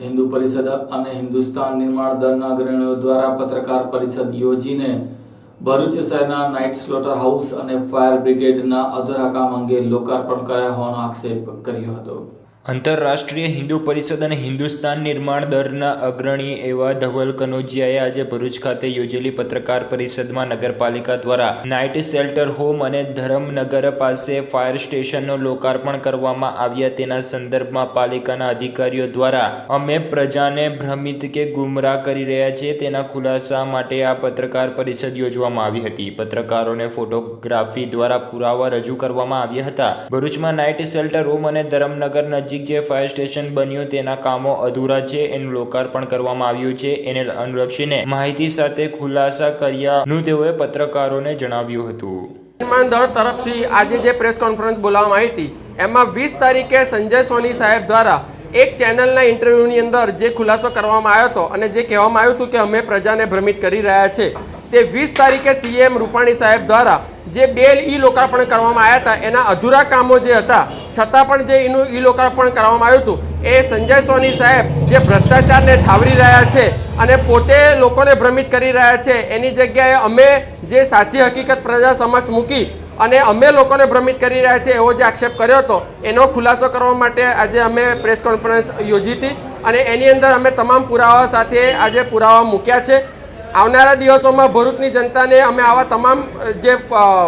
હિન્દુ પરિષદ અને હિન્દુસ્તાન નિર્માણ દળના અગ્રણીઓ દ્વારા પત્રકાર પરિષદ યોજીને ભરૂચ શહેરના નાઇટ સ્લોટર હાઉસ અને ફાયર બ્રિગેડના અધૂરા કામ અંગે લોકાર્પણ કર્યા હોવાનો આક્ષેપ કર્યો હતો. આંતરરાષ્ટ્રીય હિન્દુ પરિષદ અને હિન્દુસ્તાન નિર્માણ દળના અગ્રણી એવા ધવલ કનોજિયાએ આજે ભરૂચ ખાતે યોજેલી પત્રકાર પરિષદમાં નગરપાલિકા દ્વારા નાઇટ શેલ્ટર હોમ અને ધરમનગર પાસે ફાયર સ્ટેશનનું લોકાર્પણ કરવામાં આવ્યા. તેના સંદર્ભમાં પાલિકાના અધિકારીઓ દ્વારા અમે પ્રજાને ભ્રમિત કે ગુમરાહ કરી રહ્યા છીએ તેના ખુલાસા માટે આ પત્રકાર પરિષદ યોજવામાં આવી હતી. પત્રકારોને ફોટોગ્રાફી દ્વારા પુરાવા રજૂ કરવામાં આવ્યા હતા. ભરૂચમાં નાઇટ શેલ્ટર હોમ અને ધરમનગર નજીક જે ફાયર સ્ટેશન બન્યું તેના કામો અધૂરા છે. એનું લોકાર્પણ કરવામાં આવ્યું છે. એને અનુલક્ષીને માહિતી સાથે ખુલાસા કર્યાનું તેઓએ પત્રકારોને જણાવ્યું હતું. નિર્માણ દળ તરફથી આજે જે પ્રેસ કોન્ફરન્સ બોલાવવામાં આવી હતી, એમાં વીસ તારીખે સંજય સોની સાહેબ દ્વારા એક ચેનલના ઇન્ટરવ્યૂની અંદર જે ખુલાસો કરવામાં આવ્યો હતો અને જે કહેવામાં આવ્યું હતું કે અમે પ્રજાને ભ્રમિત કરી રહ્યા છે. તે વીસ તારીખે સીએમ રૂપાણી સાહેબ દ્વારા જે બે ઈ લોકાર્પણ કરવામાં આવ્યા હતા, એના અધૂરા કામો જે હતા, છતાં પણ જે એનું ઈ લોકાર્પણ કરવામાં આવ્યું હતું, એ સંજય સોની સાહેબ જે ભ્રષ્ટાચારને છાવરી રહ્યા છે અને પોતે લોકોને ભ્રમિત કરી રહ્યા છે, એની જગ્યાએ અમે જે સાચી હકીકત પ્રજા સમક્ષ મૂકી અને અમે લોકોને ભ્રમિત કરી રહ્યા છે એવો જે આક્ષેપ કર્યો હતો, એનો ખુલાસો કરવા માટે આજે અમે પ્રેસ કોન્ફરન્સ યોજી હતી અને એની અંદર અમે તમામ પુરાવા સાથે આજે પુરાવા મૂક્યા છે. આવનારા દિવસોમાં ભરૂચની જનતાને અમે આવા તમામ જે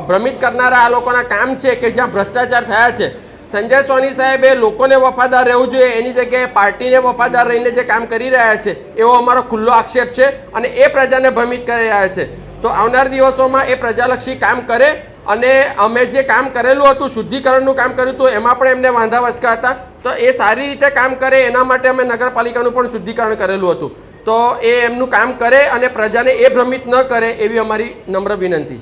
ભ્રમિત કરનારા આ લોકોના કામ છે કે જ્યાં ભ્રષ્ટાચાર થયા છે, સંજય સોની સાહેબે લોકોને વફાદાર રહેવું જોઈએ, એની જગ્યાએ પાર્ટીને વફાદાર રહીને જે કામ કરી રહ્યા છે, એવો અમારો ખુલ્લો આક્ષેપ છે અને એ પ્રજાને ભ્રમિત કરી રહ્યા છે. તો આવનાર દિવસોમાં એ પ્રજાલક્ષી કામ કરે અને અમે જે કામ કરેલું હતું, શુદ્ધિકરણનું કામ કર્યું હતું, એમાં પણ એમને વાંધા વચકા હતા તો એ સારી રીતે કામ કરે, એના માટે અમે નગરપાલિકાનું પણ શુદ્ધિકરણ કરેલું હતું. તો એ એમનું કામ કરે અને પ્રજાને એ ભ્રમિત ન કરે એવી અમારી નમ્ર વિનંતી છે.